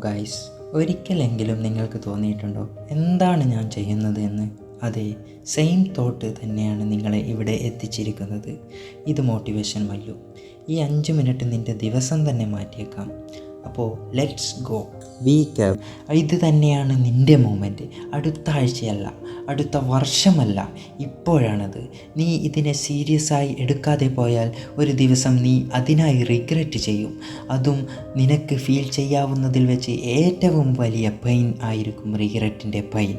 Guys ഒരിക്കലെങ്കിലും നിങ്ങൾക്ക് തോന്നിയിട്ടുണ്ടോ? എന്താണ് ഞാൻ ചെയ്യുന്നത് എന്ന് അതെ സെയിം തോട്ട് തന്നെയാണ് നിങ്ങളെ ഇവിടെ എത്തിച്ചിരിക്കുന്നത്. ഇത് മോട്ടിവേഷൻ മല്ലു. ഈ അഞ്ച് മിനിറ്റ് നിന്റെ ദിവസം തന്നെ മാറ്റിയേക്കാം. അപ്പോൾ ലെറ്റ്സ് ഗോ വീക്ക് ഇത് തന്നെയാണ് നിന്റെ മൂമെന്റ് അടുത്ത ആഴ്ചയല്ല അടുത്ത വർഷമല്ല. ഇപ്പോഴാണത്. നീ ഇതിനെ സീരിയസ് ആയി എടുക്കാതെ പോയാൽ ഒരു ദിവസം നീ അതിനായി റിഗ്രറ്റ് ചെയ്യും. അതും നിനക്ക് ഫീൽ ചെയ്യാവുന്നതിൽ വെച്ച് ഏറ്റവും വലിയ പെയിൻ ആയിരിക്കും റിഗ്രറ്റിന്റെ പെയിൻ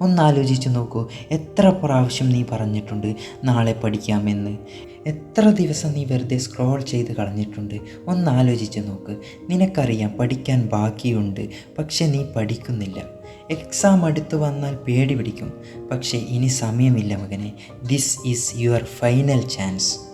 ഒന്നാലോചിച്ച് നോക്കൂ. എത്ര പ്രാവശ്യം നീ പറഞ്ഞിട്ടുണ്ട് നാളെ പഠിക്കാമെന്ന്. എത്ര ദിവസം നീ വെറുതെ സ്ക്രോൾ ചെയ്ത് കളഞ്ഞിട്ടുണ്ട്. ഒന്ന് ആലോചിച്ച് നോക്ക്. നിനക്കറിയാം പഠിക്കാൻ ബാക്കിയുണ്ട്. പക്ഷെ നീ പഠിക്കുന്നില്ല. എക്സാം അടുത്ത് വന്നാൽ പേടി പിടിക്കും. പക്ഷേ ഇനി സമയമില്ല മകനെ. This is your final chance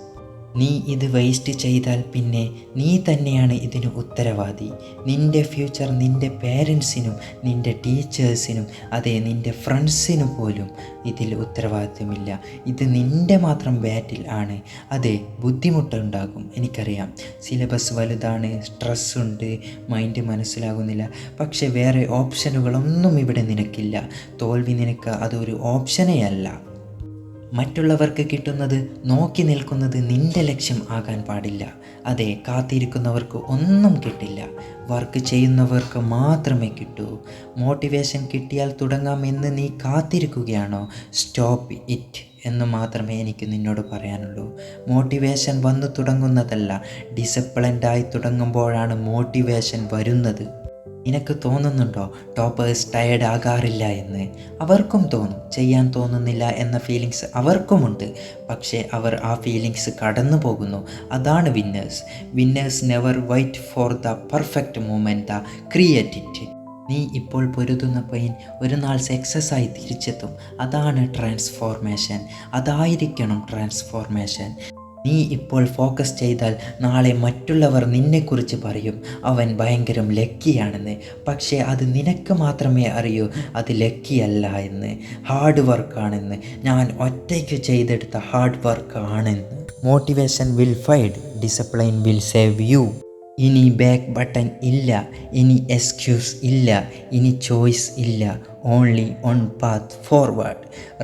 നീ ഇത് വേസ്റ്റ് ചെയ്താൽ പിന്നെ നീ തന്നെയാണ് ഇതിന് ഉത്തരവാദി. നിന്റെ ഫ്യൂച്ചർ നിന്റെ പേരൻസിനും നിന്റെ ടീച്ചേഴ്സിനും അതെ നിന്റെ ഫ്രണ്ട്സിനും പോലും ഇതിൽ ഉത്തരവാദിത്വമില്ല. ഇത് നിന്റെ മാത്രം ബാറ്റിൽ ആണ്. അതെ ബുദ്ധിമുട്ടുണ്ടാകും എനിക്കറിയാം. സിലബസ് വലുതാണ് സ്ട്രെസ് ഉണ്ട് മൈൻഡ് മനസ്സിലാകുന്നില്ല. പക്ഷെ വേറെ ഓപ്ഷനുകളൊന്നും ഇവിടെ നിനക്കില്ല. തോൽവി നിനക്ക് അതൊരു ഓപ്ഷനേ അല്ല. മറ്റുള്ളവർക്ക് കിട്ടുന്നത് നോക്കി നിൽക്കുന്നത് നിന്റെ ലക്ഷ്യം ആകാൻ പാടില്ല. അതെ കാത്തിരിക്കുന്നവർക്ക് ഒന്നും കിട്ടില്ല. വർക്ക് ചെയ്യുന്നവർക്ക് മാത്രമേ കിട്ടൂ. മോട്ടിവേഷൻ കിട്ടിയാൽ തുടങ്ങാമെന്ന് നീ കാത്തിരിക്കുകയാണോ? സ്റ്റോപ്പ് ഇറ്റ് എന്ന് മാത്രമേ എനിക്ക് നിന്നോട് പറയാനുള്ളൂ. മോട്ടിവേഷൻ വന്നു തുടങ്ങുന്നതല്ല ഡിസിപ്ലിൻഡായി തുടങ്ങുമ്പോഴാണ് മോട്ടിവേഷൻ വരുന്നത്. നിനക്ക് തോന്നുന്നുണ്ടോ? ടോപ്പേഴ്സ് ടയേർഡ് ആകാറില്ല എന്ന്. അവർക്കും തോന്നും. ചെയ്യാൻ തോന്നുന്നില്ല എന്ന ഫീലിങ്സ് അവർക്കുമുണ്ട്. പക്ഷേ അവർ ആ ഫീലിങ്സ് കടന്നു പോകുന്നു അതാണ് winners winners never wait for the perfect moment the create it നീ ഇപ്പോൾ പൊരുതുന്ന പെയിൻ ഒരു നാൾ സക്സസ് ആയി തിരിച്ചെത്തും. അതാണ് ട്രാൻസ്ഫോർമേഷൻ അതായിരിക്കണം ട്രാൻസ്ഫോർമേഷൻ നീ ഇപ്പോൾ ഫോക്കസ് ചെയ്താൽ നാളെ മറ്റുള്ളവർ നിന്നെക്കുറിച്ച് പറയും. അവൻ ഭയങ്കരം ലക്കിയാണെന്ന്. പക്ഷേ അത് നിനക്ക് മാത്രമേ അറിയൂ. അത് ലക്കിയല്ല എന്ന്. ഹാർഡ് വർക്കാണെന്ന് ഞാൻ ഒറ്റയ്ക്ക് ചെയ്തെടുത്ത ഹാർഡ് വർക്ക് ആണെന്ന്. Motivation will fade discipline will save you ഇനി ബാക്ക് ബട്ടൺ ഇല്ല ഇനി എക്സ്ക്യൂസ് ഇല്ല ഇനി ചോയ്സ് ഇല്ല. Only one path forward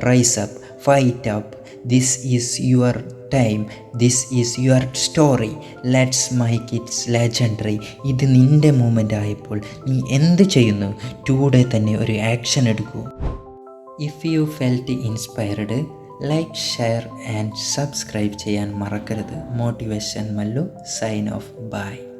rise up fight up this is your time this is your story let's make kits legendary ഇത് നിന്റെ moment ആയപ്പോൾ നീ എന്ത് ചെയ്യുന്നു? ടൂഡേ തന്നെ ഒരു ആക്ഷൻ എടുക്കൂ. If you felt inspired like share and subscribe ചെയ്യാൻ മറക്കരുത്. Motivation Mallu. Sign off by